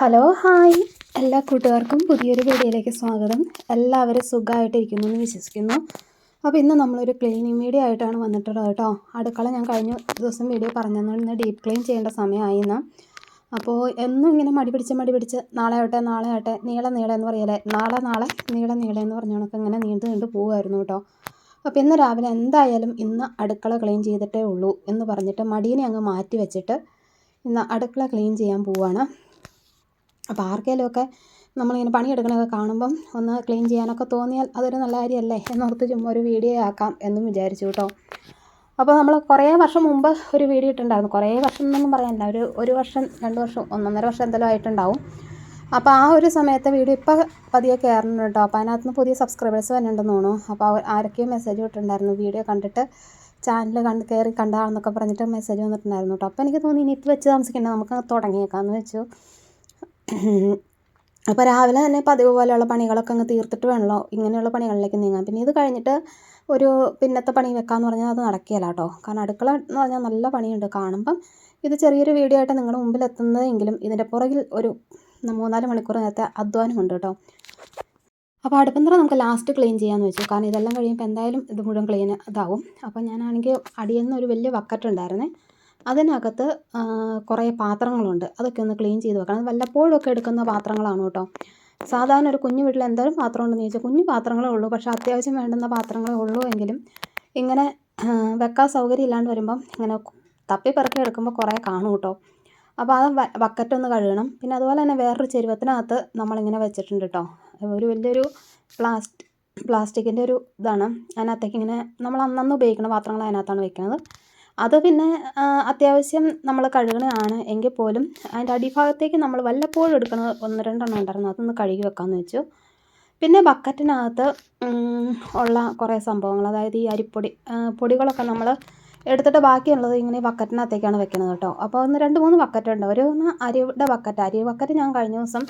Hello hi. എല്ലാ കൂട്ടുകാർക്കും പുതിയൊരു വീഡിയോയിലേക്ക് സ്വാഗതം. എല്ലാവരും സുഖമായിട്ടിരിക്കുന്നു എന്ന് വിശ്വസിക്കുന്നു. അപ്പോൾ ഇന്ന് നമ്മളൊരു ക്ലീനിങ് വീഡിയോ ആയിട്ടാണ് വന്നിട്ടുള്ളത് കേട്ടോ. അടുക്കള ഞാൻ കഴിഞ്ഞ ദിവസം വീഡിയോ പറഞ്ഞതുകൊണ്ട് ഇന്ന് ഡീപ്പ് ക്ലീൻ ചെയ്യേണ്ട സമയമായി എന്ന് അപ്പോൾ എന്നും ഇങ്ങനെ മടി പിടിച്ച് മടി പിടിച്ച് നാളെ ആവട്ടെ നാളെ ആവട്ടെ നീളെ നീളെ എന്ന് പറയലേ നാളെ നാളെ നീളെ നീളെ എന്ന് പറഞ്ഞ കണക്ക് ഇങ്ങനെ നീണ്ടു നീണ്ടു പോകുമായിരുന്നു കേട്ടോ. അപ്പോൾ ഇന്ന് രാവിലെ എന്തായാലും ഇന്ന് അടുക്കള ക്ലീൻ ചെയ്തിട്ടേ ഉള്ളൂ എന്ന് പറഞ്ഞിട്ട് മടീനെ അങ്ങ് മാറ്റി വെച്ചിട്ട് ഇന്ന് അടുക്കള ക്ലീൻ ചെയ്യാൻ പോവാണ് അപ്പോൾ ആർക്കെങ്കിലുമൊക്കെ നമ്മളിങ്ങനെ പണിയെടുക്കണതൊക്കെ കാണുമ്പം ഒന്ന് ക്ലീൻ ചെയ്യാനൊക്കെ തോന്നിയാൽ അതൊരു നല്ല കാര്യമല്ലേ എന്നോർത്ത് ചുമ്മാ ഒരു വീഡിയോ ആക്കാം എന്നും വിചാരിച്ചു കേട്ടോ. അപ്പോൾ നമ്മൾ കുറേ വർഷം മുമ്പ് ഒരു വീഡിയോ ഇട്ടുണ്ടായിരുന്നു കുറേ വർഷം എന്നൊന്നും പറയാനില്ല. ഒരു ഒരു വർഷം രണ്ട് വർഷം ഒന്നൊന്നര വർഷം എന്തെങ്കിലും ആയിട്ടുണ്ടാവും. അപ്പോൾ ആ ഒരു സമയത്തെ വീഡിയോ ഇപ്പോൾ പതിയെ കയറുന്നുണ്ട് കേട്ടോ. അപ്പോൾ അതിനകത്ത് പുതിയ സബ്സ്ക്രൈബേഴ്സ് വരുന്നുണ്ടെന്ന് തോന്നുന്നു. അപ്പോൾ ആരൊക്കെയോ മെസ്സേജ് വിട്ടിട്ടുണ്ടായിരുന്നു വീഡിയോ കണ്ടിട്ട് ചാനൽ കണ്ട് കയറി കണ്ടാണെന്നൊക്കെ പറഞ്ഞിട്ട് മെസ്സേജ് വന്നിട്ടുണ്ടായിരുന്നു കേട്ടോ. അപ്പോൾ എനിക്ക് തോന്നി ഇനി ഇത് വെച്ച് താമസിക്കേണ്ട. നമുക്ക് തുടങ്ങിയേക്കാമെന്ന് വെച്ചു. അപ്പോൾ രാവിലെ തന്നെ പതിവ് പോലെയുള്ള പണികളൊക്കെ അങ്ങ് തീർത്തിട്ട് വേണമല്ലോ ഇങ്ങനെയുള്ള പണികളിലേക്ക് നീങ്ങാൻ. പിന്നെ ഇത് കഴിഞ്ഞിട്ട് ഒരു പിന്നത്തെ പണി വെക്കാമെന്ന് പറഞ്ഞാൽ അത് നടക്കുകയില്ല കേട്ടോ. കാരണം അടുക്കള എന്ന് പറഞ്ഞാൽ നല്ല പണിയുണ്ട്. കാണുമ്പം ഇത് ചെറിയൊരു വീഡിയോ ആയിട്ട് നിങ്ങളുടെ മുമ്പിൽ എത്തുന്നതെങ്കിലും ഇതിന്റെ പുറകിൽ ഒരു മൂന്നാൽ മണിക്കൂർ നേരത്തെ അധ്വാനമുണ്ട് കേട്ടോ. അപ്പോൾ അടുപ്പന്തറ നമുക്ക് ലാസ്റ്റ് ക്ലീൻ ചെയ്യാമെന്ന് വെച്ചു. കാരണം ഇതെല്ലാം കഴിയുമ്പോൾ എന്തായാലും ഇത് മുഴുവൻ ക്ലീൻ ഇതാവും. അപ്പോൾ ഞാനാണെങ്കിൽ അടിയിൽ നിന്ന് ഒരു വലിയ ബക്കറ്റ് ഉണ്ടായിരുന്നേ. അതിനകത്ത് കുറേ പാത്രങ്ങളുണ്ട്. അതൊക്കെ ഒന്ന് ക്ലീൻ ചെയ്ത് വെക്കണം. വല്ലപ്പോഴും ഒക്കെ എടുക്കുന്ന പാത്രങ്ങളാണ് കേട്ടോ. സാധാരണ ഒരു കുഞ്ഞു വീട്ടിൽ എന്തായാലും പാത്രം ഉണ്ടെന്ന് ചോദിച്ചാൽ കുഞ്ഞു പാത്രങ്ങളേ ഉള്ളൂ. പക്ഷേ അത്യാവശ്യം വേണ്ടുന്ന പാത്രങ്ങളേ ഉള്ളൂ എങ്കിലും ഇങ്ങനെ വെക്കാൻ സൗകര്യം ഇല്ലാണ്ട് വരുമ്പം ഇങ്ങനെ തപ്പി പെറുക്കി എടുക്കുമ്പോൾ കുറേ കാണും കേട്ടോ. അപ്പോൾ അത് ബക്കറ്റ് ഒന്ന് കഴുകണം. പിന്നെ അതുപോലെ തന്നെ വേറൊരു ചെരുവത്തിനകത്ത് നമ്മളിങ്ങനെ വെച്ചിട്ടുണ്ട് കേട്ടോ. ഒരു വലിയൊരു പ്ലാസ്റ്റിക് പ്ലാസ്റ്റിക്കിന്റെ ഒരു ഇതാണ്. അതിനകത്തേക്ക് ഇങ്ങനെ നമ്മൾ അന്നന്ന് ഉപയോഗിക്കുന്ന പാത്രങ്ങൾ അതിനകത്താണ് വെക്കുന്നത്. അത് പിന്നെ അത്യാവശ്യം നമ്മൾ കഴുകണതാണ് എങ്കിൽ പോലും അതിന്റെ അടിഭാഗത്തേക്ക് നമ്മൾ വല്ലപ്പോഴും എടുക്കണ ഒന്ന് രണ്ടെണ്ണം ഉണ്ടായിരുന്നു. അതൊന്ന് കഴുകി വെക്കാമെന്ന് വെച്ചു. പിന്നെ ബക്കറ്റിനകത്ത് ഉള്ള കുറേ സംഭവങ്ങൾ. അതായത് ഈ അരിപ്പൊടി പൊടികളൊക്കെ നമ്മൾ എടുത്തിട്ട് ബാക്കിയുള്ളത് ഇങ്ങനെ ബക്കറ്റിനകത്തേക്കാണ് വെക്കുന്നത് കേട്ടോ. അപ്പോൾ ഒന്ന് രണ്ട് മൂന്ന് ബക്കറ്റുണ്ട്. ഒരു ഒന്ന് അരിയുടെ ബക്കറ്റ്. അരി ബക്കറ്റ് ഞാൻ കഴിഞ്ഞ ദിവസം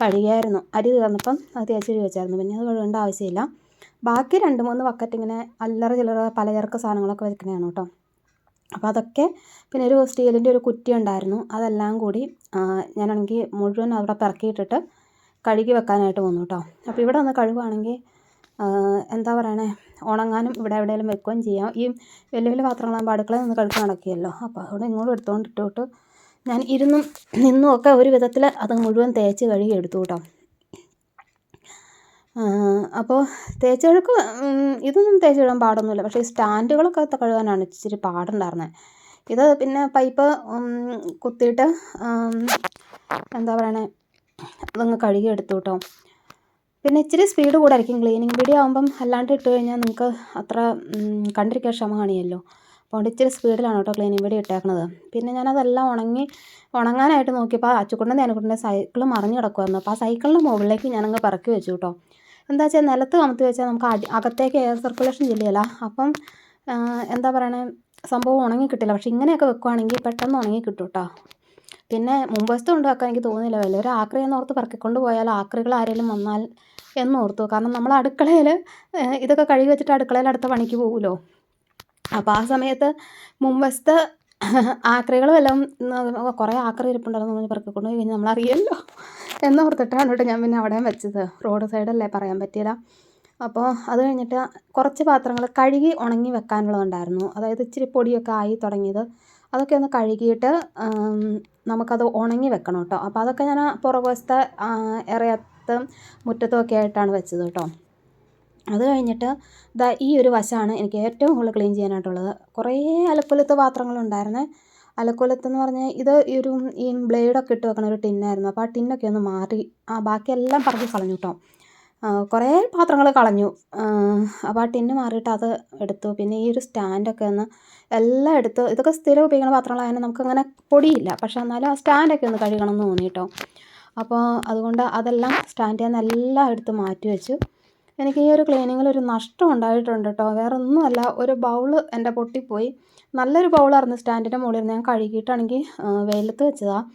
കഴുകിയായിരുന്നു. അരി തീർന്നപ്പം അത് തേച്ച് വെച്ചായിരുന്നു. പിന്നെ അത് കഴുകേണ്ട ആവശ്യമില്ല. ബാക്കി രണ്ട് മൂന്ന് ബക്കറ്റ് ഇങ്ങനെ അല്ലറ ചില്ലറ പലചരക്ക് സാധനങ്ങളൊക്കെ വെക്കണതാണ് കേട്ടോ. അപ്പോൾ അതൊക്കെ പിന്നെ ഒരു സ്റ്റീലിന്റെ ഒരു കുറ്റി ഉണ്ടായിരുന്നു. അതെല്ലാം കൂടി ഞാനാണെങ്കിൽ മുഴുവൻ അവിടെ പെറുക്കിയിട്ടിട്ട് കഴുകി വെക്കാനായിട്ട് വന്നു കേട്ടോ അപ്പോൾ ഇവിടെ വന്ന് കഴുകുകയാണെങ്കിൽ എന്താ പറയണേ ഉണങ്ങാനും ഇവിടെ എവിടെയെങ്കിലും വെക്കുകയും ചെയ്യാം. ഈ വലിയ വലിയ പാത്രങ്ങളാകുമ്പോൾ അടുക്കളയിൽ നിന്ന് കഴുകി നടക്കുകയല്ലോ അപ്പോൾ അതുകൊണ്ട് ഇങ്ങോട്ട് എടുത്തുകൊണ്ട് ഇട്ടോട്ട് ഞാൻ ഇരുന്നും നിന്നും ഒക്കെ ഒരു വിധത്തിൽ അത് മുഴുവൻ തേച്ച് കഴുകി എടുത്തു കേട്ടോ അപ്പോൾ തേച്ച് കഴുക്ക് ഇതൊന്നും തേച്ച് കഴുകാൻ പാടൊന്നുമില്ല. പക്ഷേ സ്റ്റാൻഡുകളൊക്കെ കഴുകാനാണ് ഇച്ചിരി പാടുണ്ടായിരുന്നത് ഇത് പിന്നെ പൈപ്പ് കുത്തിയിട്ട് എന്താ പറയണേ അതങ്ങ് കഴുകി എടുത്തു കേട്ടോ. പിന്നെ ഇച്ചിരി സ്പീഡ് കൂടായിരിക്കും ക്ലീനിങ് വീഡിയോ ആകുമ്പം അല്ലാണ്ട് ഇട്ട് കഴിഞ്ഞാൽ നിങ്ങൾക്ക് അത്ര കണ്ടിരിക്കാൻ ക്ഷമ കാണിയല്ലോ അതുകൊണ്ട് ഇച്ചിരി സ്പീഡിലാണ് കേട്ടോ ക്ലീനിങ് വീഡിയോ ഇട്ടേക്കണത്. പിന്നെ ഞാനതെല്ലാം ഉണങ്ങി ഉണങ്ങാനായിട്ട് നോക്കിയപ്പോൾ അച്ചുക്കുണ്ടന്റെ അനുക്കുണ്ടന്റെ സൈക്കിൾ മറിഞ്ഞ് കിടക്കുമായിരുന്നു അപ്പോൾ ആ സൈക്കിളിന്റെ മുകളിലേക്ക് ഞാനങ്ങ് പറക്കി വെച്ചു കേട്ടോ. എന്താ വെച്ചാൽ നിലത്ത് കമത്തി വെച്ചാൽ നമുക്ക് അടി അകത്തേക്ക് എയർ സർക്കുലേഷൻ ചെല്ലുകയില്ല അപ്പം എന്താ പറയണേ സംഭവം ഉണങ്ങി കിട്ടില്ല. പക്ഷെ ഇങ്ങനെയൊക്കെ വെക്കുവാണെങ്കിൽ പെട്ടെന്ന് ഉണങ്ങി കിട്ടും കേട്ടോ പിന്നെ മുമ്പ് കൊണ്ട് വെക്കാൻ എനിക്ക് തോന്നുന്നില്ല. വല്ല ഒരു ആക്രി പറക്കിക്കൊണ്ട് പോയാൽ ആക്രികൾ ആരെങ്കിലും വന്നാൽ എന്ന് ഓർത്തു കാരണം നമ്മൾ അടുക്കളയിൽ ഇതൊക്കെ കഴുകി വെച്ചിട്ട് അടുക്കളയിൽ അടുത്ത പണിക്ക് പോകുമല്ലോ അപ്പോൾ ആ സമയത്ത് മുമ്പത്തെ ആക്രികൾ വല്ലതും കുറേ ആക്രി ഇരിപ്പുണ്ടായിരുന്നു പറഞ്ഞ് പറക്കിക്കൊണ്ട് പോയി. കഴിഞ്ഞാൽ നമ്മളറിയാമല്ലോ എന്നോർത്തിട്ടാണ് കേട്ടോ ഞാൻ പിന്നെ അവിടെയും വെച്ചത്. റോഡ് സൈഡല്ലേ പറയാൻ പറ്റിയില്ല അപ്പോൾ അത് കഴിഞ്ഞിട്ട് കുറച്ച് പാത്രങ്ങൾ കഴുകി ഉണങ്ങി വെക്കാനുള്ളതുണ്ടായിരുന്നു. അതായത് ഇച്ചിരി പൊടിയൊക്കെ ആയി തുടങ്ങിയത്. അതൊക്കെ ഒന്ന് കഴുകിയിട്ട് നമുക്കത് ഉണങ്ങി വെക്കണം കേട്ടോ. അപ്പോൾ അതൊക്കെ ഞാൻ പുറകുവശത്തെ ഇറയത്ത് മുറ്റത്തും ഒക്കെ ആയിട്ടാണ് വെച്ചത് കേട്ടോ. അത് കഴിഞ്ഞിട്ട് ദാ ഈ ഒരു വശമാണ് എനിക്ക് ഏറ്റവും കൂടുതൽ ക്ലീൻ ചെയ്യാനായിട്ടുള്ളത്. കുറേ അലപ്പലത്ത് പാത്രങ്ങളുണ്ടായിരുന്നേ. അലക്കൊലത്തെന്ന് പറഞ്ഞാൽ ഇത് ഈ ഒരു ഈ ബ്ലേഡൊക്കെ ഇട്ട് വെക്കണ ഒരു ടിന്നായിരുന്നു അപ്പോൾ ആ ടിന്നൊക്കെ ഒന്ന് മാറി ആ ബാക്കിയെല്ലാം പറക്കി കളഞ്ഞു കേട്ടോ കുറേ പാത്രങ്ങൾ കളഞ്ഞു. അപ്പോൾ ആ ടിന്ന് മാറിയിട്ട് അത് എടുത്തു. പിന്നെ ഈ ഒരു സ്റ്റാൻഡൊക്കെ ഒന്ന് എല്ലാം എടുത്ത്. ഇതൊക്കെ സ്ഥിരം ഉപയോഗിക്കുന്ന പാത്രങ്ങളായതിന് നമുക്കങ്ങനെ പൊടിയില്ല. പക്ഷെ എന്നാലും ആ സ്റ്റാൻഡൊക്കെ ഒന്ന് കഴുകണം എന്ന് തോന്നി കേട്ടോ അപ്പോൾ അതുകൊണ്ട് അതെല്ലാം സ്റ്റാൻഡിൽ നിന്ന് എല്ലാം എടുത്ത് മാറ്റി വെച്ചു. എനിക്ക് ഈ ഒരു ക്ലീനിങ്ങിൽ ഒരു നഷ്ടം ഉണ്ടായിട്ടുണ്ട് കേട്ടോ വേറെ ഒന്നുമല്ല ഒരു ബൗൾ എന്റെ പൊട്ടിപ്പോയി. നല്ലൊരു ബൗളായിരുന്നു സ്റ്റാൻഡിന്റെ മുകളിൽ ഞാൻ കഴുകിയിട്ടാണെങ്കിൽ വെയിലത്ത് വെച്ചതാണ്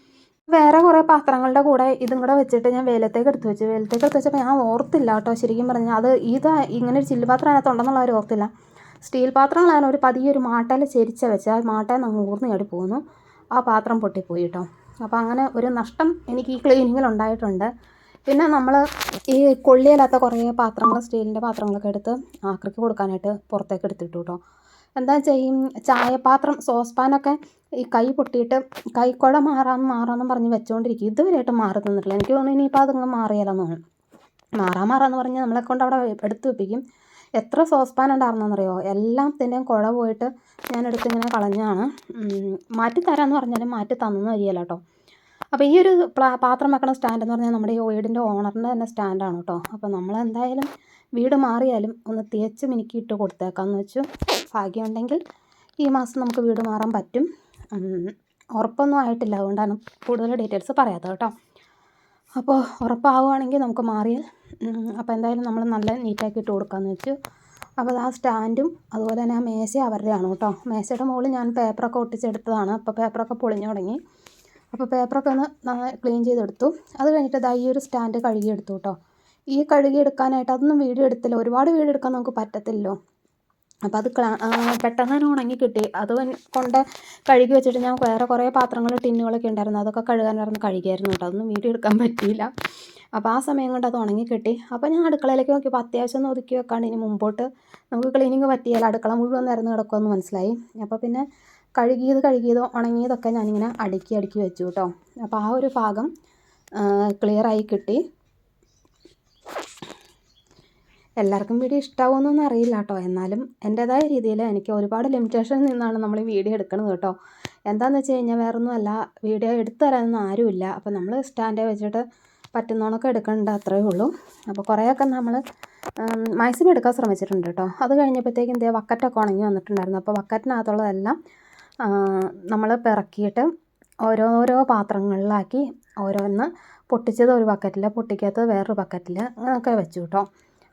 വേറെ കുറേ പാത്രങ്ങളുടെ കൂടെ ഇതും കൂടെ വെച്ചിട്ട് ഞാൻ വെയിലത്തേക്ക് എടുത്ത് വെച്ചു. വെയിലത്തേക്ക് എടുത്ത് വെച്ചപ്പോൾ ഞാൻ ഓർത്തില്ല കേട്ടോ ശരിക്കും പറഞ്ഞാൽ അത് ഇത് ഇങ്ങനെ ഒരു ചില്ല് പാത്രം ഒരു ഓർത്തില്ല. സ്റ്റീൽ പാത്രങ്ങളാണ് ഒരു പതിയെ ഒരു മാട്ടയിൽ ചെരിച്ച വെച്ച് ആ മാട്ടയിൽ നിന്ന് ഊർന്ന് ചാടി പോകുന്നു ആ പാത്രം പൊട്ടിപ്പോയി കേട്ടോ. അപ്പോൾ അങ്ങനെ ഒരു നഷ്ടം എനിക്ക് ഈ ക്ലീനിങ്ങിൽ ഉണ്ടായിട്ടുണ്ട്. പിന്നെ നമ്മൾ ഈ കൊള്ളിയില്ലാത്ത കുറേ പാത്രങ്ങൾ സ്റ്റീലിന്റെ പാത്രങ്ങളൊക്കെ എടുത്ത് ആക്രിക്ക് കൊടുക്കാനായിട്ട് പുറത്തേക്ക് എടുത്തിട്ടു കേട്ടോ. എന്താ ചെയ്യും ചായപാത്രം സോസ് പാനൊക്കെ ഈ കൈ പൊട്ടിയിട്ട് കൈക്കുഴ മാറാം മാറാമെന്ന് പറഞ്ഞ് വെച്ചുകൊണ്ടിരിക്കും ഇതുവരെയായിട്ട് മാറി തന്നിട്ടില്ല എനിക്ക് തോന്നുന്നു ഇനിയിപ്പോൾ അതങ്ങ് മാറിയാലെന്ന് തോന്നുന്നു. മാറാ മാറാന്ന് പറഞ്ഞ് നമ്മളെ കൊണ്ട് അവിടെ എടുത്ത് വെപ്പിക്കും. എത്ര സോസ് പാൻ ഉണ്ടായിരുന്നെന്നറിയോ എല്ലാത്തിന്റെയും കുഴ പോയിട്ട് ഞാൻ എടുത്തിങ്ങനെ കളഞ്ഞാണ് മാറ്റി തരാമെന്ന് പറഞ്ഞാലും മാറ്റി തന്നെന്ന് വരികയില്ല കേട്ടോ. അപ്പോൾ ഈ ഒരു പാത്രം വെക്കണ സ്റ്റാൻഡ് എന്ന് പറഞ്ഞാൽ നമ്മുടെ ഈ വീടിന്റെ ഓണറിന്റെ തന്നെ സ്റ്റാൻഡാണ് കേട്ടോ. അപ്പോൾ നമ്മൾ എന്തായാലും വീട് മാറിയാലും ഒന്ന് തേച്ച് മിനുക്കിയിട്ട് കൊടുത്തേക്കാമെന്ന് വെച്ചു. ഭാഗ്യമുണ്ടെങ്കിൽ ഈ മാസം നമുക്ക് വീട് മാറാൻ പറ്റും. ഉറപ്പൊന്നും ആയിട്ടില്ല. അതുകൊണ്ടാണ് കൂടുതൽ ഡീറ്റെയിൽസ് പറയാത്തത് കേട്ടോ. അപ്പോൾ ഉറപ്പാവുകയാണെങ്കിൽ നമുക്ക് മാറിയാൽ അപ്പോൾ എന്തായാലും നമ്മൾ നല്ല നീറ്റാക്കി ഇട്ട് കൊടുക്കാമെന്ന് വെച്ചു. അപ്പോൾ ആ സ്റ്റാൻഡും അതുപോലെ തന്നെ ആ മേശ അവരുടെയാണ് കേട്ടോ. മേശയുടെ മുകളിൽ ഞാൻ പേപ്പറൊക്കെ ഒട്ടിച്ചെടുത്തതാണ്. അപ്പോൾ പേപ്പറൊക്കെ പൊളിഞ്ഞു തുടങ്ങി. അപ്പോൾ പേപ്പറൊക്കെ ഒന്ന് ക്ലീൻ ചെയ്തെടുത്തു. അത് കഴിഞ്ഞിട്ട് ഇതാ ഈ ഒരു സ്റ്റാൻഡ് കഴുകിയെടുത്തു കേട്ടോ. ഈ കഴുകിയെടുക്കാനായിട്ട് അതൊന്നും വീഡിയോ എടുത്തില്ല. ഒരുപാട് വീഡിയോ എടുക്കാൻ നമുക്ക് പറ്റത്തില്ലല്ലോ. അപ്പോൾ അത് പെട്ടെന്ന് തന്നെ ഉണങ്ങി കിട്ടി. അത് കൊണ്ട് കഴുകി വെച്ചിട്ട് ഞാൻ വേറെ കുറേ പാത്രങ്ങൾ ടിന്നുകളൊക്കെ ഉണ്ടായിരുന്നു. അതൊക്കെ കഴുകാൻ കഴുകാനായിരുന്നു കഴുകിയായിരുന്നു കേട്ടോ. അതൊന്നും വീഡിയോ എടുക്കാൻ പറ്റിയില്ല. അപ്പോൾ ആ സമയം കൊണ്ട് അത് ഉണങ്ങി കിട്ടി. അപ്പോൾ ഞാൻ അടുക്കളയിലേക്ക് നോക്കിയപ്പോൾ അത്യാവശ്യം ഒന്ന് ഒതുക്കി വെക്കാണ്ട് ഇനി മുമ്പോട്ട് നമുക്ക് ക്ലീനിങ് പറ്റിയാൽ അടുക്കള മുഴുവൻ നിരന്ന് കിടക്കുമെന്ന് മനസ്സിലായി. അപ്പോൾ പിന്നെ കഴുകിയത് കഴുകിയത് ഉണങ്ങിയതൊക്കെ ഞാനിങ്ങനെ അടുക്കി അടുക്കി വെച്ചു കേട്ടോ. അപ്പോൾ ആ ഒരു ഭാഗം ക്ലിയറായി കിട്ടി. എല്ലാവർക്കും വീഡിയോ ഇഷ്ടാവുമെന്നൊന്നും അറിയില്ല കേട്ടോ എന്നാലും എന്റേതായ രീതിയിൽ എനിക്ക് ഒരുപാട് ലിമിറ്റേഷൻ നിന്നാണ് നമ്മൾ ഈ വീഡിയോ എടുക്കുന്നത് കേട്ടോ എന്താണെന്ന് വെച്ച് കഴിഞ്ഞാൽ വേറൊന്നുമല്ല വീഡിയോ എടുത്തു തരാനൊന്നും ആരുമില്ല. അപ്പോൾ നമ്മൾ സ്റ്റാൻഡേ വെച്ചിട്ട് പറ്റുന്നോണൊക്കെ എടുക്കേണ്ട അത്രയേ ഉള്ളൂ. അപ്പോൾ കുറേയൊക്കെ നമ്മൾ മാക്സിമം എടുക്കാൻ ശ്രമിച്ചിട്ടുണ്ട് കേട്ടോ അത് കഴിഞ്ഞപ്പോഴത്തേക്കും എന്തേ വക്കറ്റൊക്കെ ഉണങ്ങി വന്നിട്ടുണ്ടായിരുന്നു. അപ്പോൾ വക്കറ്റിനകത്തുള്ളതെല്ലാം നമ്മൾ പിറക്കിയിട്ട് ഓരോരോ പാത്രങ്ങളിലാക്കി ഓരോന്ന് പൊട്ടിച്ചത് ഒരു ബക്കറ്റിൽ പൊട്ടിക്കാത്തത് വേറൊരു ബക്കറ്റിൽ അങ്ങനെയൊക്കെ വെച്ചു കേട്ടോ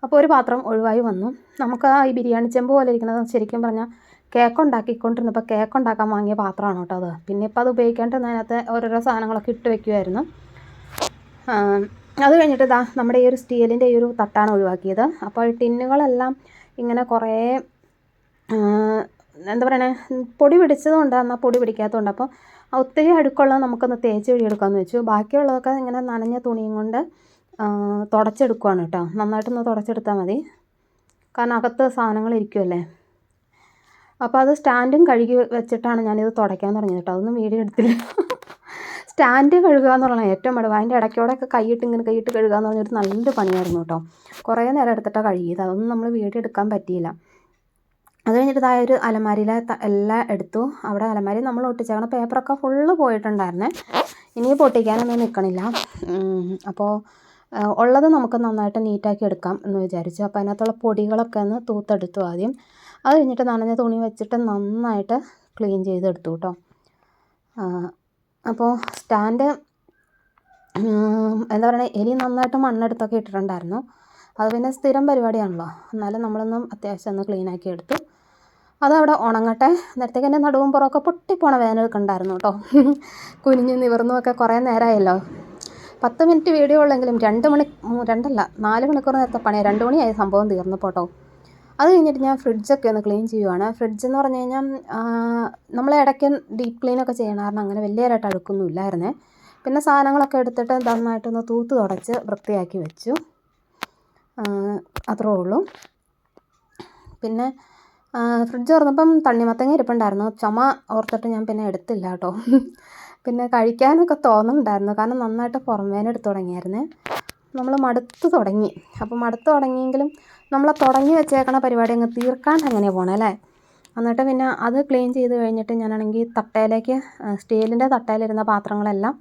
അപ്പോൾ ഒരു പാത്രം ഒഴിവായി വന്നു. നമുക്ക് ആ ഈ ബിരിയാണി ചെമ്പ് പോലെ ഇരിക്കുന്നത് ശരിക്കും പറഞ്ഞാൽ കേക്ക് ഉണ്ടാക്കിക്കൊണ്ടിരുന്നപ്പോൾ കേക്ക് ഉണ്ടാക്കാൻ വാങ്ങിയ പാത്രമാണ് കേട്ടോ അത്. പിന്നെ ഇപ്പോൾ അത് ഉപയോഗിക്കാണ്ട് അതിനകത്ത് ഓരോരോ സാധനങ്ങളൊക്കെ ഇട്ട് വെക്കുമായിരുന്നു അത് കഴിഞ്ഞിട്ട് ഇതാ നമ്മുടെ ഈ ഒരു സ്റ്റീലിന്റെ ഈ ഒരു തട്ടാണ് ഒഴിവാക്കിയത്. അപ്പോൾ ടിന്നുകളെല്ലാം ഇങ്ങനെ കുറേ എന്താ പറയണേ പൊടി പിടിച്ചതുകൊണ്ട് എന്നാൽ പൊടി പിടിക്കാത്തതുകൊണ്ട് അപ്പോൾ ഒത്തിരി അടുക്കുള്ളത് നമുക്കൊന്ന് തേച്ച് കഴുകിയെടുക്കാമെന്ന് വെച്ചു. ബാക്കിയുള്ളതൊക്കെ ഇങ്ങനെ നനഞ്ഞ തുണിയും കൊണ്ട് തുടച്ചെടുക്കുവാണ് കേട്ടോ. നന്നായിട്ടൊന്ന് തുടച്ചെടുത്താൽ മതി. കാരണം അകത്ത് സാധനങ്ങൾ ഇരിക്കുമല്ലേ അപ്പോൾ അത് സ്റ്റാൻഡും കഴുകി വെച്ചിട്ടാണ് ഞാനിത് തുടയ്ക്കാൻ തുടങ്ങിയത് കേട്ടോ. അതൊന്നും വീഡിയോ എടുത്തില്ല. സ്റ്റാൻഡ് കഴുകുക എന്ന് പറഞ്ഞാൽ ഏറ്റവും മടുവ് അതിന്റെ ഇടയ്ക്കോടെയൊക്കെ കൈയിട്ട് ഇങ്ങനെ കൈയിട്ട് കഴുകുക എന്ന് പറഞ്ഞൊരു നല്ലൊരു പണിയായിരുന്നു കേട്ടോ. കുറേ നേരം എടുത്തിട്ടാണ് കഴുകിയത്. അതൊന്നും നമ്മൾ വീഡിയോ എടുക്കാൻ പറ്റിയില്ല. അത് കഴിഞ്ഞിട്ട് ഇതായ ഒരു അലമാരിയിലെ എല്ലാം എടുത്തു. അവിടെ അലമാരി നമ്മൾ ഒട്ടിച്ചേക്കണ പേപ്പറൊക്കെ ഫുള്ള് പോയിട്ടുണ്ടായിരുന്നേ. ഇനി പൊട്ടിക്കാനൊന്നും നിൽക്കണില്ല അപ്പോൾ ഉള്ളത് നമുക്ക് നന്നായിട്ട് നീറ്റാക്കി എടുക്കാം എന്ന് വിചാരിച്ചു. അപ്പോൾ അതിനകത്തുള്ള പൊടികളൊക്കെ ഒന്ന് തൂത്തെടുത്തു ആദ്യം. അത് കഴിഞ്ഞിട്ട് നനഞ്ഞ തുണി വെച്ചിട്ട് നന്നായിട്ട് ക്ലീൻ ചെയ്തെടുത്തു കേട്ടോ അപ്പോൾ സ്റ്റാൻഡ് എന്താ പറയുക എലി നന്നായിട്ട് മണ്ണെടുത്തൊക്കെ ഇട്ടിട്ടുണ്ടായിരുന്നു. അത് പിന്നെ സ്ഥിരം പരിപാടിയാണല്ലോ. എന്നാലും നമ്മളൊന്നും അത്യാവശ്യം ഒന്ന് ക്ലീനാക്കി എടുത്തു. അതവിടെ ഉണങ്ങട്ടെ. നേരത്തേക്ക് എന്റെ നടുവും പുറമൊക്കെ പൊട്ടിപ്പോണ വേനൽ കണ്ടായിരുന്നു കേട്ടോ കുനിഞ്ഞ് നിവർന്നുമൊക്കെ കുറേ നേരമായല്ലോ പത്ത് മിനിറ്റ് വീഡിയോ ഉള്ളെങ്കിലും രണ്ട് മണി രണ്ടല്ല നാല് മണിക്കൂർ നേരത്തെ പണിയാണ് രണ്ട് മണിയായ സംഭവം തീർന്നു പോട്ടോ. അത് കഴിഞ്ഞിട്ട് ഞാൻ ഫ്രിഡ്ജൊക്കെ ഒന്ന് ക്ലീൻ ചെയ്യുവാണ്. ഫ്രിഡ്ജ് എന്ന് പറഞ്ഞു കഴിഞ്ഞാൽ നമ്മൾ ഇടയ്ക്ക് ഡീപ്പ് ക്ലീനൊക്കെ ചെയ്യണം കാരണം അങ്ങനെ വലിയതായിട്ട് അഴുക്കൊന്നും ഇല്ലായിരുന്നേ. പിന്നെ സാധനങ്ങളൊക്കെ എടുത്തിട്ട് നന്നായിട്ടൊന്ന് തൂത്ത് തുടച്ച് വൃത്തിയാക്കി വെച്ചു. അത്രേ ഉള്ളൂ. പിന്നെ ഫ്രിഡ്ജ് തുറന്നപ്പം തണ്ണിമത്തങ്ങ ഇരിപ്പുണ്ടായിരുന്നു. ചുമ ഓർത്തിട്ട് ഞാൻ പിന്നെ എടുത്തില്ല കേട്ടോ. പിന്നെ കഴിക്കാനൊക്കെ തോന്നുന്നുണ്ടായിരുന്നു കാരണം നന്നായിട്ട് പുറമേനെ എടുത്ത് തുടങ്ങിയായിരുന്നു. നമ്മൾ മടുത്ത് തുടങ്ങി. അപ്പോൾ മടുത്ത് തുടങ്ങിയെങ്കിലും നമ്മൾ തുടങ്ങി വെച്ചേക്കണ പരിപാടി അങ്ങ് തീർക്കാണ്ട് അങ്ങനെ പോകണം അല്ലേ? എന്നിട്ട് പിന്നെ അത് ക്ലീൻ ചെയ്ത് കഴിഞ്ഞിട്ട് ഞാനാണെങ്കിൽ തട്ടയിലേക്ക് സ്റ്റീലിന്റെ തട്ടയിലിരുന്ന പാത്രങ്ങളെല്ലാം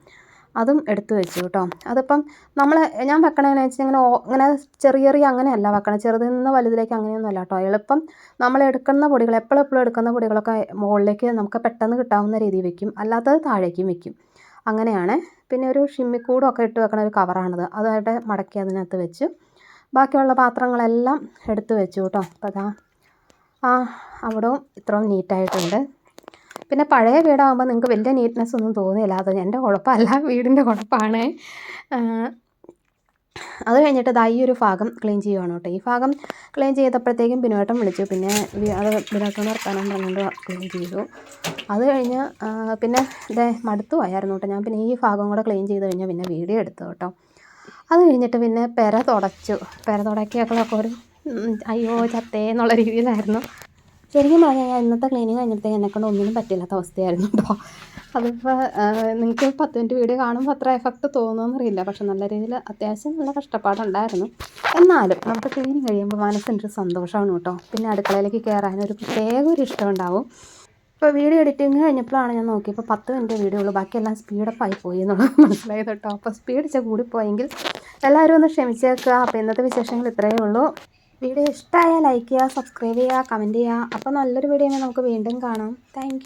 അതും എടുത്ത് വെച്ചു കേട്ടോ. അതിപ്പം നമ്മൾ ഞാൻ വെക്കണതെന്ന് വെച്ചാൽ ഇങ്ങനെ ഇങ്ങനെ ചെറിയ ചെറിയ അങ്ങനെയല്ല വെക്കണം. ചെറുതിൽ നിന്ന് വലുതിലേക്ക് അങ്ങനെയൊന്നും അല്ല കേട്ടോ. എളുപ്പം നമ്മൾ എടുക്കുന്ന പൊടികൾ എപ്പോഴും എപ്പോഴും എടുക്കുന്ന പൊടികളൊക്കെ മുകളിലേക്ക് നമുക്ക് പെട്ടെന്ന് കിട്ടാവുന്ന രീതിയിൽ വെക്കും. അല്ലാത്തത് താഴേക്കും വെക്കും. അങ്ങനെയാണ്. പിന്നെ ഒരു ഷിമ്മിക്കൂടൊക്കെ ഇട്ട് വെക്കണ ഒരു കവറാണിത്. അതായിട്ട് മടക്കി അതിനകത്ത് വെച്ച്. ബാക്കിയുള്ള പാത്രങ്ങളെല്ലാം എടുത്ത് വെച്ചു കേട്ടോ. അപ്പോൾ അതാ ആ അവിടവും ഇത്രയും നീറ്റായിട്ടുണ്ട് പിന്നെ പഴയ വീടാകുമ്പോൾ നിങ്ങൾക്ക് വലിയ നീറ്റ്നെസ് ഒന്നും തോന്നിയില്ല. അത് എന്റെ കുഴപ്പമല്ല വീടിന്റെ കുഴപ്പമാണ് അത് കഴിഞ്ഞിട്ട് ദാ ഈ ഒരു ഭാഗം ക്ലീൻ ചെയ്യുവാണ് കേട്ടോ. ഈ ഭാഗം ക്ലീൻ ചെയ്തപ്പോഴത്തേക്കും ബിനുവേട്ടൻ വിളിച്ചു. പിന്നെ അത് വിനോട്ടം നിർത്താനും പറഞ്ഞുകൊണ്ട് ക്ലീൻ ചെയ്തു. അത് കഴിഞ്ഞ് പിന്നെ ഇതേ മടുത്തു പോയായിരുന്നു കേട്ടോ. ഞാൻ പിന്നെ ഈ ഭാഗം കൂടെ ക്ലീൻ ചെയ്ത് കഴിഞ്ഞാൽ പിന്നെ വീഡിയോ എടുത്തു കേട്ടോ. അത് കഴിഞ്ഞിട്ട് പിന്നെ പെര തുടച്ചു. പെര തുടക്കിയൊക്കെ ഒരു അയ്യോ ചത്തേ എന്നുള്ള രീതിയിലായിരുന്നു. ശരിക്കും പറഞ്ഞാൽ ഞാൻ ഇന്നത്തെ ക്ലീനിങ് കഴിഞ്ഞപ്പോഴത്തേക്ക് എന്നെക്കൊണ്ട് ഒന്നിനും പറ്റില്ലാത്ത അവസ്ഥയായിരുന്നു കേട്ടോ അതിപ്പോൾ നിങ്ങൾക്ക് പത്ത് മിനിറ്റ് വീഡിയോ കാണുമ്പോൾ അത്ര എഫക്റ്റ് തോന്നുമെന്നറിയില്ല പക്ഷെ നല്ല രീതിയിൽ അത്യാവശ്യം നല്ല കഷ്ടപ്പാടുണ്ടായിരുന്നു. എന്നാലും നമുക്ക് ക്ലീനിങ് കഴിയുമ്പോൾ മനസ്സിനൊരു സന്തോഷമാണ് കേട്ടോ പിന്നെ അടുക്കളയിലേക്ക് കയറാനൊരു പ്രത്യേക ഒരു ഇഷ്ടമുണ്ടാവും ഇപ്പോൾ വീഡിയോ എഡിറ്റിങ് കഴിഞ്ഞപ്പോഴാണ് ഞാൻ നോക്കിയപ്പോൾ പത്ത് മിനിറ്റ് വീഡിയോ ഉള്ളൂ. ബാക്കിയെല്ലാം സ്പീഡപ്പായി പോയി എന്നുള്ളത് മനസ്സിലായത് കേട്ടോ അപ്പോൾ സ്പീഡ് ഇച്ച കൂടിപ്പോയെങ്കിൽ എല്ലാവരും ഒന്ന് ക്ഷമിച്ചേക്കുക. അപ്പോൾ ഇന്നത്തെ വിശേഷങ്ങൾ ഇത്രയേ ഉള്ളൂ. വീഡിയോ ഇഷ്ടമായാൽ ലൈക്ക് ചെയ്യുക സബ്സ്ക്രൈബ് ചെയ്യുക കമന്റ് ചെയ്യുക. അപ്പോൾ നല്ലൊരു വീഡിയോ നമുക്ക് വീണ്ടും കാണാം. താങ്ക്